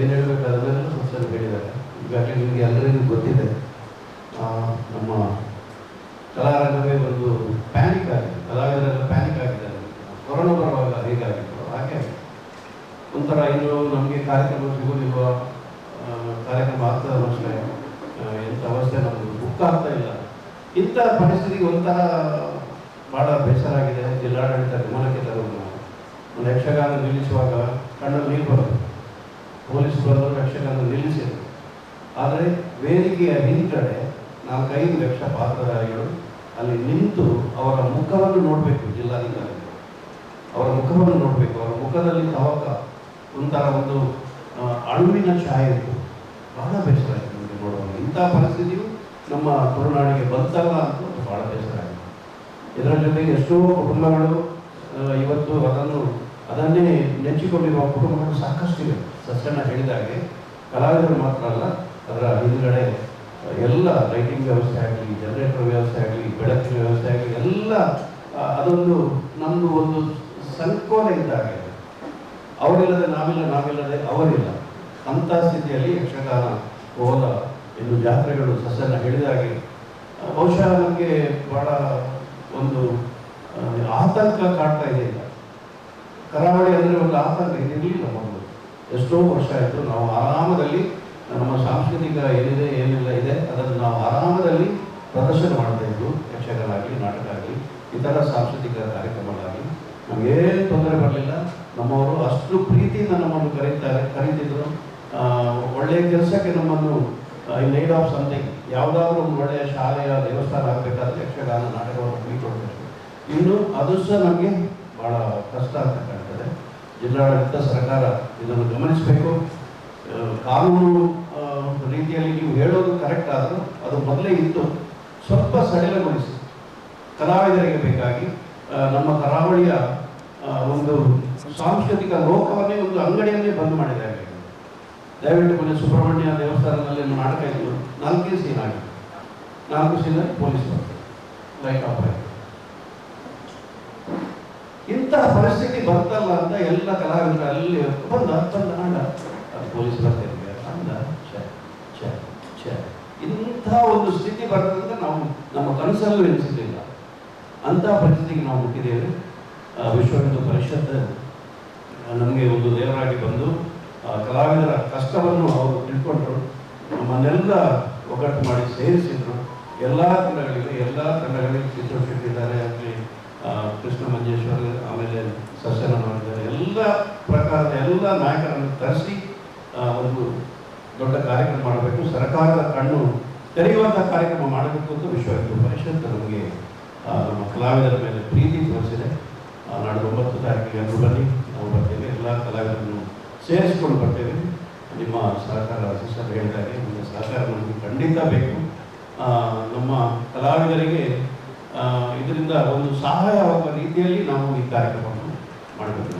ಏನು ಹೇಳಬೇಕು ಅದನ್ನೆಲ್ಲ ಸ್ವಲ್ಪ ಹೇಳಿದ್ದಾರೆ. ಈಗಾಗಲೇ ನಿಮಗೆ ಎಲ್ಲರಿಗೂ ಗೊತ್ತಿದೆ. ನಮ್ಮ ಕಲಾರಂಗವೇ ಒಂದು ಪ್ಯಾನಿಕ್ ಆಗಿದೆ. ಕಲಾವಿದರೆಲ್ಲ ಪ್ಯಾನಿಕ್ ಆಗಿದ್ದಾರೆ. ಕೊರೋನಾ ಬರುವಾಗ ಹೇಗಾಗಿತ್ತು ಹಾಗೆ ಒಂಥರ ಇನ್ನು ನಮಗೆ ಕಾರ್ಯಕ್ರಮ ಸಿಗೋದಿರುವ ಕಾರ್ಯಕ್ರಮ ಆಗ್ತದ ಅಷ್ಟೇ ಎಂಥ ಅವಸ್ಥೆ ನಮ್ಮದು ಬುಕ್ ಆಗ್ತಾ ಇಲ್ಲ. ಇಂಥ ಪರಿಸ್ಥಿತಿಗೆ ಒಂಥರ ಭಾಳ ಬೇಸರ ಆಗಿದೆ ಜಿಲ್ಲಾಡಳಿತ ಗಮನಕ್ಕೆ ತರೋದು ನಾವು ಒಂದು ಯಕ್ಷಗಾನ ನಿಲ್ಲಿಸುವಾಗ ಕಣ್ಣಲ್ಲಿ ನೀರು ಬರೋದು ಪೊಲೀಸ್ ಬಂದರು ರಕ್ಷಣೆಯನ್ನು ನಿಲ್ಲಿಸಿದರು ಆದರೆ ವೇದಿಕೆಯ ಹಿಂದ್ಗಡೆ ನಾಲ್ಕೈದು ಲಕ್ಷ ಪಾತ್ರಧಾರಿಗಳು ಅಲ್ಲಿ ನಿಂತು ಅವರ ಮುಖವನ್ನು ನೋಡಬೇಕು ಜಿಲ್ಲಾಧಿಕಾರಿಗಳು. ಅವರ ಮುಖವನ್ನು ನೋಡಬೇಕು. ಅವರ ಮುಖದಲ್ಲಿ ತವಕ, ಒಂಥರ ಒಂದು ಅಳುವಿನ ಛಾಯೆ ಇತ್ತು ಬಹಳ ಬೇಸರ ಆಯಿತು ನಮಗೆ ನೋಡುವಾಗ. ಇಂಥ ಪರಿಸ್ಥಿತಿಯು ನಮ್ಮ ತುಳುನಾಡಿಗೆ ಬಂತಲ್ಲ ಅಂತ ಬಹಳ ಬೇಸರ ಆಯಿತು ಇದರ ಜೊತೆಗೆ ಎಷ್ಟೋ ಕುಟುಂಬಗಳು ಇವತ್ತು ಅದನ್ನು ಅದನ್ನೇ ನೆಚ್ಚಿಕೊಂಡಿರುವ ಕುಟುಂಬಗಳು ಸಾಕಷ್ಟಿವೆ ಸಸ್ಯನ ಹೇಳಿದಾಗೆ ಕಲಾವಿದರು ಮಾತ್ರ ಅಲ್ಲ, ಅದರ ಹಿಂದ್ಗಡೆ ಎಲ್ಲ ಲೈಟಿಂಗ್ ವ್ಯವಸ್ಥೆ ಆಗಲಿ ಜನರೇಟರ್ ವ್ಯವಸ್ಥೆ ಆಗಲಿ, ಬೆಳಕಿನ ವ್ಯವಸ್ಥೆ ಆಗಲಿ, ಎಲ್ಲ ಅದೊಂದು ನಮ್ಮದು ಒಂದು ಸಂಕೋಲೆ ಇದ್ದಾಗೆ ಅವರಿಲ್ಲದೆ ನಾವಿಲ್ಲ, ನಾವಿಲ್ಲದೆ ಅವರಿಲ್ಲ. ಅಂಥ ಸ್ಥಿತಿಯಲ್ಲಿ ಯಕ್ಷಗಾನ ಹೋದ ಇನ್ನು ಜಾತ್ರೆಗಳು ಸಸ್ಯನ ಹೇಳಿದಾಗೆ ಬಹುಶಃ ನಮಗೆ ಭಾಳ ಒಂದು ಆತಂಕ ಕಾಡ್ತಾ ಇದೆ ಕರಾವಳಿ ಅಂದರೆ ಒಂದು ಆತಂಕ ಇರಲಿಲ್ಲ ಮೊದಲು ಎಷ್ಟೋ ವರ್ಷ ಆಯಿತು, ನಾವು ಆರಾಮದಲ್ಲಿ ನಮ್ಮ ಸಾಂಸ್ಕೃತಿಕ ಏನಿದೆ, ಏನೆಲ್ಲ ಇದೆ, ಅದನ್ನು ನಾವು ಆರಾಮದಲ್ಲಿ ಪ್ರದರ್ಶನ ಮಾಡ್ತಾ ಇದ್ದು ಯಕ್ಷಗಾನ ನಾಟಕ ಆಗಲಿ, ಇತರ ಸಾಂಸ್ಕೃತಿಕ ಕಾರ್ಯಕ್ರಮಗಳಾಗಲಿ. ನಮಗೇನು ತೊಂದರೆ ಬರಲಿಲ್ಲ. ನಮ್ಮವರು ಅಷ್ಟು ಪ್ರೀತಿಯಿಂದ ನಮ್ಮನ್ನು ಕರೀತಾರೆ, ಕರೀತಿದ್ರು. ಒಳ್ಳೆಯ ಕೆಲಸಕ್ಕೆ ನಮ್ಮನ್ನು ನೈಟ್ ಆಫ್ ಸಮಥಿಂಗ್ ಯಾವುದಾದ್ರೂ ಒಂದು ಒಳ್ಳೆಯ ಶಾಲೆಯ ದೇವಸ್ಥಾನ ಆಗಬೇಕಾದ್ರೆ ಯಕ್ಷಗಾನ, ನಾಟಕವನ್ನು ಕೈಕೊಡ್ಬೇಕು ಇನ್ನು ಅದು ಸಹ ನಮಗೆ ಭಾಳ ಕಷ್ಟ ಅಂತ ಕಾಣ್ತದೆ. ಜಿಲ್ಲಾಡಳಿತ ಸರ್ಕಾರ ಇದನ್ನು ಗಮನಿಸಬೇಕು. ಕಾನೂನು ರೀತಿಯಲ್ಲಿ ನೀವು ಹೇಳೋದು ಕರೆಕ್ಟ್ ಆದರೂ ಅದು ಮೊದಲೇ ಇತ್ತು. ಸ್ವಲ್ಪ ಸಡಿಲಗೊಳಿಸಿ. ಕಲಾವಿದರಿಗೆ ಬೇಕಾಗಿ ನಮ್ಮ ಕರಾವಳಿಯ ಒಂದು ಸಾಂಸ್ಕೃತಿಕ ಲೋಕವನ್ನೇ ಒಂದು ಅಂಗಡಿಯನ್ನೇ ಬಂದ್ ಮಾಡಿದ್ದಾರೆ ದಯವಿಟ್ಟು ಮೊನ್ನೆ ಸುಬ್ರಹ್ಮಣ್ಯ ದೇವಸ್ಥಾನದಲ್ಲಿ ನಾಟಕ ಇತ್ತು ನಾಲ್ಕೇ ಸೀನ್ ಆಗಿದೆ. ನಾಲ್ಕು ಸೀನಲ್ಲಿ ಪೊಲೀಸ್ ಲೈಟ್ ಆಫ್ ಆಯಿತು. ಪರಿಸ್ಥಿತಿ ಬರ್ತಲ್ಲ ಅಂತ ಎಲ್ಲ ಕಲಾವಿದರು ಅಲ್ಲಿ ಬಂದ ಬಂದ ಅದು ಪೊಲೀಸ್ ಬರ್ತೇನೆ ಅಂದ. ಇಂಥ ಒಂದು ಸ್ಥಿತಿ ಬರ್ತದೆ ನಾವು ನಮ್ಮ ಕನಸಲ್ಲೂ ಎನಿಸಿರಲಿಲ್ಲ. ಅಂತಹ ಪರಿಸ್ಥಿತಿಗೆ ನಾವು ಹುಟ್ಟಿದ್ದೇವೆ. ವಿಶ್ವ ಹಿಂದೂ ಪರಿಷತ್ ನಮಗೆ ಒಂದು ದೇವರಾಗಿ ಬಂದು ಕಲಾವಿದರ ಕಷ್ಟವನ್ನು ಅವರು ತಿಳ್ಕೊಂಡ್ರು. ನಮ್ಮನ್ನೆಲ್ಲ ಒಗ್ಗಟ್ಟು ಮಾಡಿ ಸೇರಿಸಿದ್ರು. ಎಲ್ಲ ತಂಡಗಳಿಗೆ ಎಲ್ಲ ತಂಡಗಳಿಗೆ ಚಿತ್ರ ಶೆಟ್ಟಿ ಅಲ್ಲಿ ಕೃಷ್ಣ ಮಂಜೇಶ್ವರ್ ಆಮೇಲೆ ಸಸ್ಯನ ಮಾಡಿದ್ದಾರೆ ಎಲ್ಲ ಪ್ರಕಾರದ ಎಲ್ಲ ನಾಯಕರನ್ನು ತರಿಸಿ ಒಂದು ದೊಡ್ಡ ಕಾರ್ಯಕ್ರಮ ಮಾಡಬೇಕು. ಸರ್ಕಾರದ ಕಣ್ಣು ತೆರೆಯುವಂಥ ಕಾರ್ಯಕ್ರಮ ಮಾಡಬೇಕು ಅಂತ ವಿಶ್ವ ಹಿಂದೂ ಪರಿಷತ್ ನಮಗೆ ನಮ್ಮ ಕಲಾವಿದರ ಮೇಲೆ ಪ್ರೀತಿ ತೋರಿಸಿದೆ. ನಾಡು ಒಂಬತ್ತು ತಾರೀಕಿಗೆ ಅಂದು ಬನ್ನಿ. ನಾವು ಬರ್ತೇವೆ. ಎಲ್ಲ ಕಲಾವಿದರನ್ನು ಸೇರಿಸಿಕೊಂಡು ಬರ್ತೇವೆ. ನಿಮ್ಮ ಸಹಕಾರ ಸಿಸ್ಟರ್ ಹೇಳಿದಾಗೆ ನಿಮ್ಮ ಸಹಕಾರ ನಮಗೆ ಖಂಡಿತ ಬೇಕು. ನಮ್ಮ ಕಲಾವಿದರಿಗೆ ಇದರಿಂದ ಒಂದು ಸಹಾಯವಾಗುವ ರೀತಿಯಲ್ಲಿ ನಾವು ಈ ಕಾರ್ಯಕ್ರಮವನ್ನು ಮಾಡಬೇಕು.